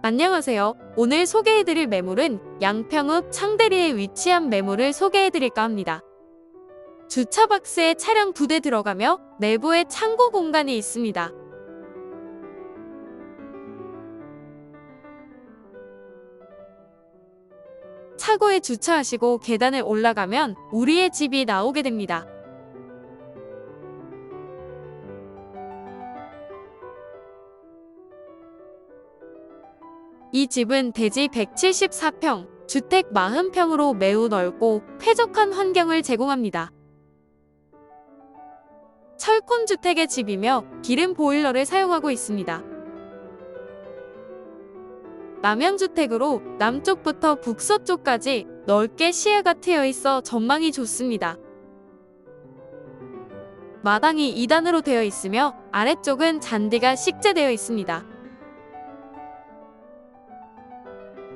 안녕하세요. 오늘 소개해드릴 매물은 양평읍 창대리에 위치한 매물을 소개해드릴까 합니다. 주차 박스에 차량 두대 들어가며 내부에 창고 공간이 있습니다. 차고에 주차하시고 계단을 올라가면 우리의 집이 나오게 됩니다. 이 집은 대지 174평, 주택 40평으로 매우 넓고 쾌적한 환경을 제공합니다. 철콘 주택의 집이며 기름 보일러를 사용하고 있습니다. 남양주택으로 남쪽부터 북서쪽까지 넓게 시야가 트여 있어 전망이 좋습니다. 마당이 2단으로 되어 있으며 아래쪽은 잔디가 식재되어 있습니다.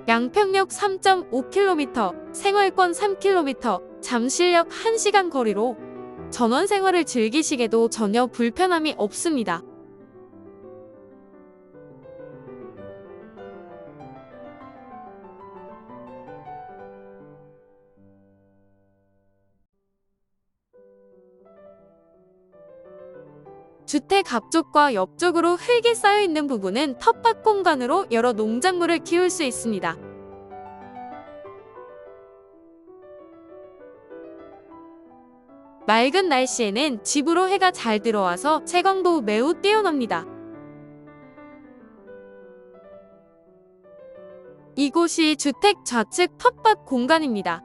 양평역 3.5km, 생활권 3km, 잠실역 1시간 거리로 전원 생활을 즐기시게도 전혀 불편함이 없습니다. 주택 앞쪽과 옆쪽으로 흙이 쌓여 있는 부분은 텃밭 공간으로 여러 농작물을 키울 수 있습니다. 맑은 날씨에는 집으로 해가 잘 들어와서 채광도 매우 뛰어납니다. 이곳이 주택 좌측 텃밭 공간입니다.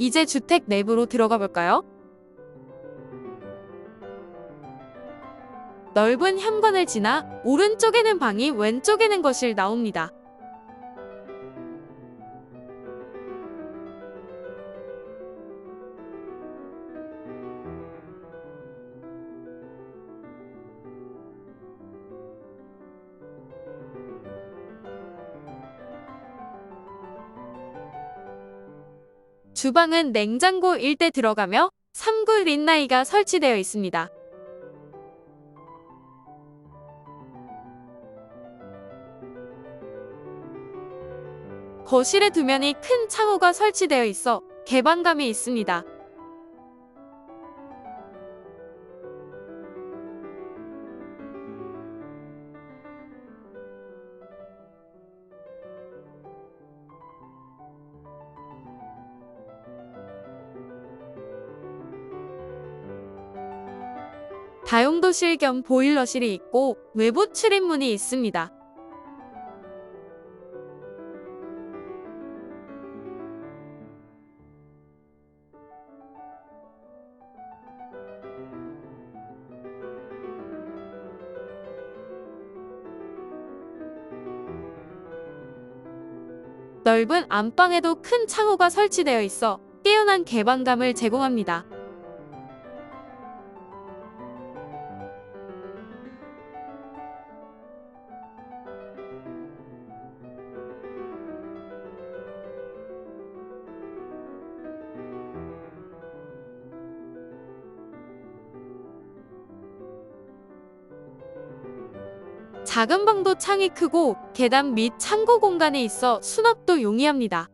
이제 주택 내부로 들어가 볼까요? 넓은 현관을 지나 오른쪽에는 방이 왼쪽에는 거실 나옵니다. 주방은 냉장고 일대 들어가며 3구 린나이가 설치되어 있습니다. 거실의 두 면이 큰 창호가 설치되어 있어 개방감이 있습니다. 다용도실 겸 보일러실이 있고 외부 출입문이 있습니다. 넓은 안방에도 큰 창호가 설치되어 있어 뛰어난 개방감을 제공합니다. 작은 방도 창이 크고 계단 및 창고 공간이 있어 수납도 용이합니다.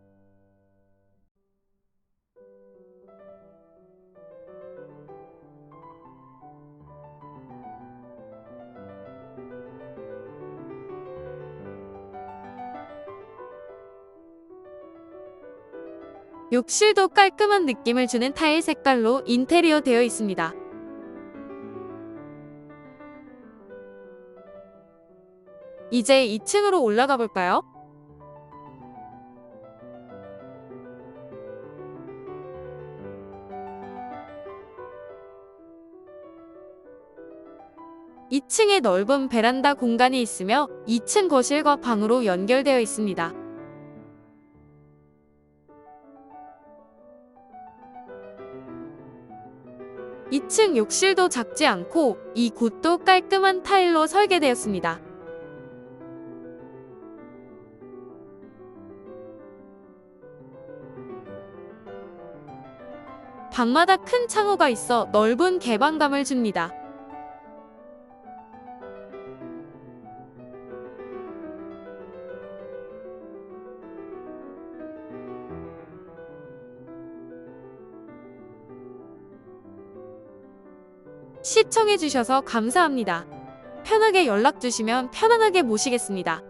욕실도 깔끔한 느낌을 주는 타일 색깔로 인테리어 되어 있습니다. 이제 2층으로 올라가 볼까요? 2층에 넓은 베란다 공간이 있으며 2층 거실과 방으로 연결되어 있습니다. 2층 욕실도 작지 않고 이 곳도 깔끔한 타일로 설계되었습니다. 방마다 큰 창호가 있어 넓은 개방감을 줍니다. 시청해주셔서 감사합니다. 편하게 연락 주시면 편안하게 모시겠습니다.